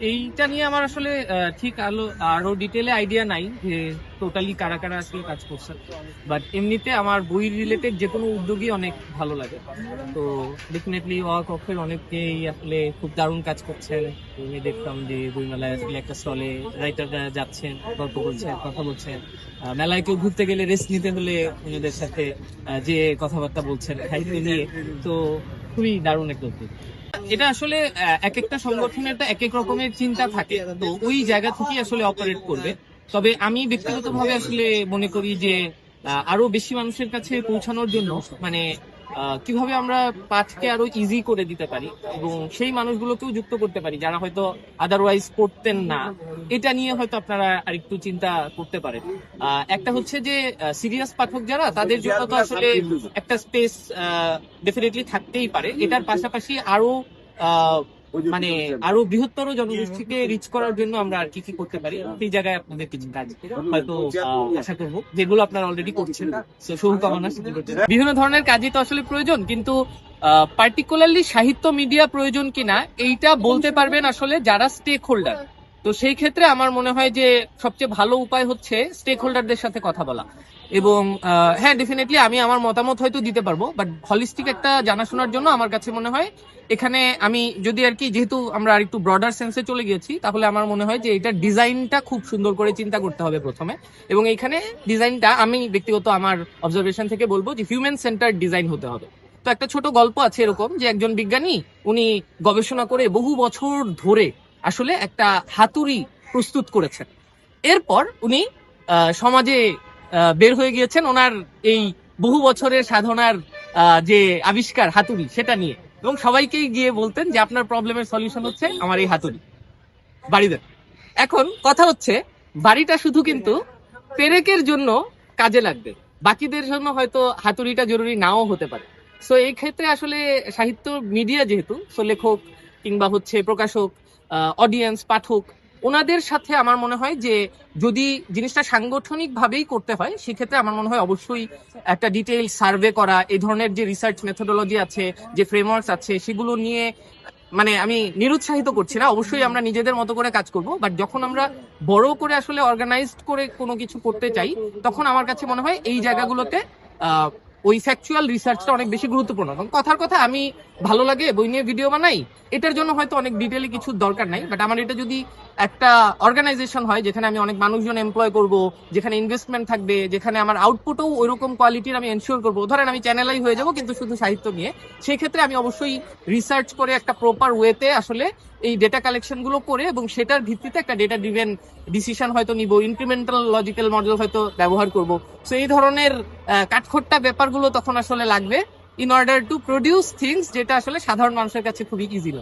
এইটা নিয়ে আমার আসলে ঠিক আলো, আরও ডিটেলে আইডিয়া নাই যে টোটালি কারা কারা আসলে কাজ করছে। বাট এমনিতে আমার বই রিলেটেড যে কোনো উদ্যোগই অনেক ভালো লাগে। তো ডেফিনেটলি ওয়ার্ক অফের অনেকেই আসলে খুব দারুণ কাজ করছেন। আমি দেখতাম যে বইমেলায় আসলে একটা স্টলে রাইটাররা যাচ্ছেন, গল্প বলছেন, কথা বলছেন। মেলায় কেউ ঘুরতে গেলে রেস্ট নিতে হলে ওনাদের সাথে যে কথাবার্তা বলছেন সাহিত্য নিয়ে। তো খুবই দারুণ একটা উদ্যোগ। এটা আসলে এক একটা সংগঠনের এক এক রকমের চিন্তা থাকে, তো ওই জায়গা থেকেই আসলে অপারেট করবে। তবে আমি ব্যক্তিগতভাবে আসলে মনে করি যে আরও বেশি মানুষের কাছে পৌঁছানোর জন্য মানে কীভাবে আমরা পাঠকে আরও ইজি করে দিতে পারি এবং সেই মানুষগুলোকেও যুক্ত করতে পারি যারা হয়তো আদারওয়াইজ পড়তেন না। এটা নিয়ে হয়তো আপনারা আরেকটু চিন্তা করতে পারেন। একটা হচ্ছে যে সিরিয়াস পাঠক যারা, তাদের জন্য তো আসলে একটা স্পেস ডেফিনেটলি থাকতেই পারে। এটার পাশাপাশি আরও মানে আরও বৃহত্তর জনগোষ্ঠীকে রিচ করার জন্য আমরা আর কি কি করতে পারি এই জায়গায় আপনাদের কিছু কাজ হয়তো আশা করব যেগুলো আপনারা অলরেডি করছেন। শুভকামনা বিভিন্ন ধরনের কাজই তো আসলে প্রয়োজন কিন্তু পার্টিকুলারলি সাহিত্য মিডিয়া প্রয়োজন কিনা এইটা বলতে পারবেন আসলে যারা স্টেক হোল্ডার তো সেই ক্ষেত্রে আমার মনে হয় যে সবচেয়ে ভালো উপায় হচ্ছে স্টেক হোল্ডারদের সাথে কথা বলা। এবং হ্যাঁ ডেফিনেটলি আমি আমার মতামত হয়তো দিতে পারব বাট হলিস্টিক একটা জানাশোনার জন্য আমার কাছে মনে হয় এখানে আমি যদি আর কি, যেহেতু আমরা আর একটু ব্রডার সেন্সে চলে গিয়েছি, তাহলে আমার মনে হয় যে এটার ডিজাইনটা খুব সুন্দর করে চিন্তা করতে হবে প্রথমে। এবং এইখানে ডিজাইনটা আমি ব্যক্তিগত আমার অবজারভেশন থেকে বলব যে হিউম্যান সেন্টার ডিজাইন হতে হবে। তো একটা ছোট গল্প আছে এরকম যে একজন বিজ্ঞানী, উনি গবেষণা করে বহু বছর ধরে আসলে একটা হাতুড়ি প্রস্তুত করেছেন। এরপর উনি সমাজে বের হয়ে গিয়েছেন ওনার এই বহু বছরের সাধনার যে আবিষ্কার হাতুড়ি সেটা নিয়ে। এবং সবাইকেই গিয়ে বলতেন যে আপনার প্রবলেমের সলিউশন হচ্ছে আমার এই হাতুড়ি। বাড়ি এখন কথা হচ্ছে, বাড়িটা শুধু কিন্তু পেরেকের জন্য কাজে লাগবে। বাকিদের জন্য হয়তো হাতুড়িটা জরুরি নাও হতে পারে। সো এই ক্ষেত্রে আসলে সাহিত্য মিডিয়া যেহেতু সো লেখক কিংবা হচ্ছে প্রকাশক অডিয়েন্স পাঠক, ওনাদের সাথে আমার মনে হয় যে যদি জিনিসটা সাংগঠনিক ভাবেই করতে হয়, সেক্ষেত্রে আমার মনে হয় অবশ্যই একটা ডিটেইল সার্ভে করা এই ধরনের যে রিসার্চ মেথোডোলজি আছে, যে ফ্রেমওয়ার্কস আছে, সেগুলো নিয়ে মানে আমি নিরুৎসাহিত করছি না, অবশ্যই আমরা নিজেদের মতো করে কাজ করব বাট যখন আমরা বড় করে আসলে অর্গানাইজড করে কোনো কিছু করতে চাই, তখন আমার কাছে মনে হয় এই জায়গাগুলোতে ওই ফ্যাকচুয়াল রিসার্চটা অনেক বেশি গুরুত্বপূর্ণ। কথার কথা, আমি ভালো লাগে, বই নিয়ে ভিডিও বানাই এটার জন্য হয়তো অনেক ডিটেলে কিছু দরকার নাই বাট আমার এটা যদি একটা অর্গানাইজেশন হয়, যেখানে আমি অনেক মানুষজন এমপ্লয় করব, যেখানে ইনভেস্টমেন্ট থাকবে, যেখানে আমার আউটপুটও ওইরকম কোয়ালিটির আমি এনশিওর করব, ধরেন আমি চ্যানেলাই হয়ে যাব কিন্তু শুধু সাহিত্য নিয়ে সেই ক্ষেত্রে আমি অবশ্যই রিসার্চ করে একটা প্রপার ওয়েতে আসলে এই ডেটা কালেকশনগুলো করে এবং সেটার ভিত্তিতে একটা ডেটা ড্রিভেন ডিসিশন হয়তো নিব ইনক্রিমেন্টাল লজিক্যাল মডেল হয়তো ব্যবহার করব। সো এই ধরনের কাঠখোট্টা ব্যাপারগুলো তখন আসলে লাগবে। In order to produce things যেটা আসলে সাধারণ মানুষের কাছে খুবই ইজি